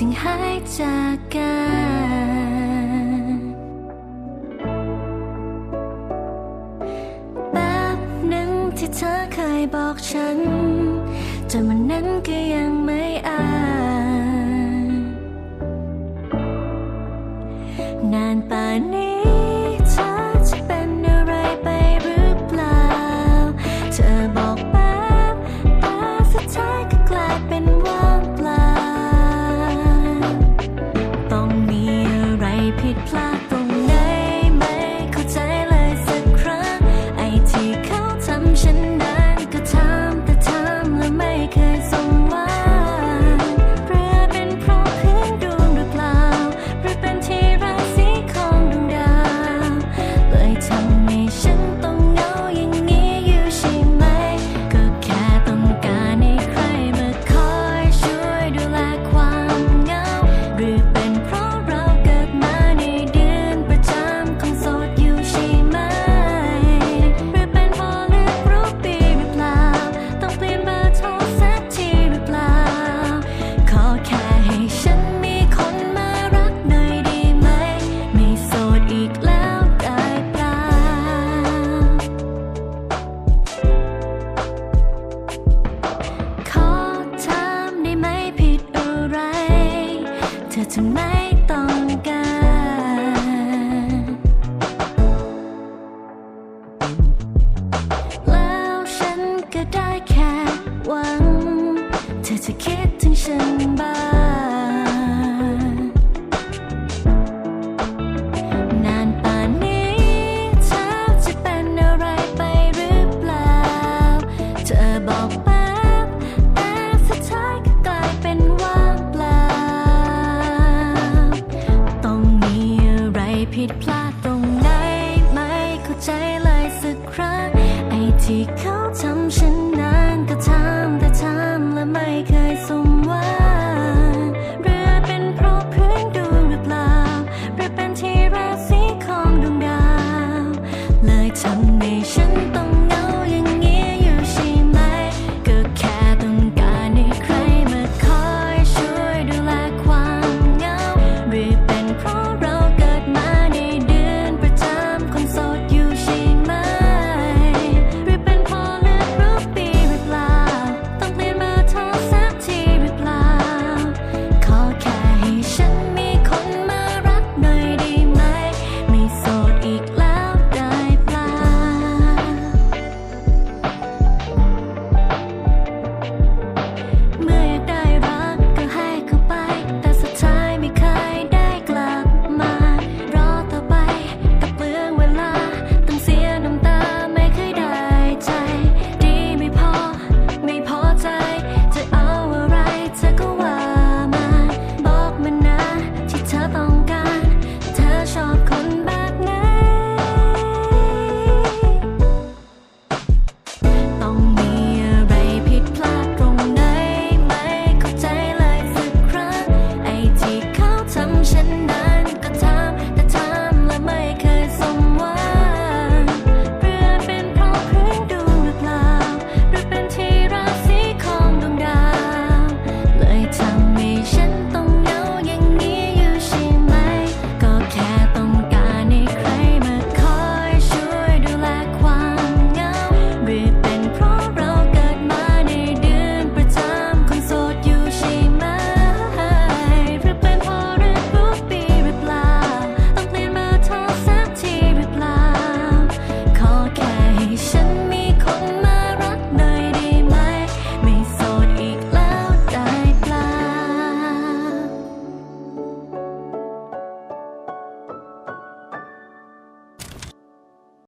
จึงหายจากกันแบบหนึ่งที่เธอเคยบอกฉันจนวันนั้นก็ยังไม่ ไหมผิดอะไร เธอจะไม่ต้องการแล้วฉันก็ได้แค่วัง เธอจะคิดถึงฉันบ้าง ผิดพลาดตรงไหนไหมเข้าใจเลยสักครั้งไอที่เขา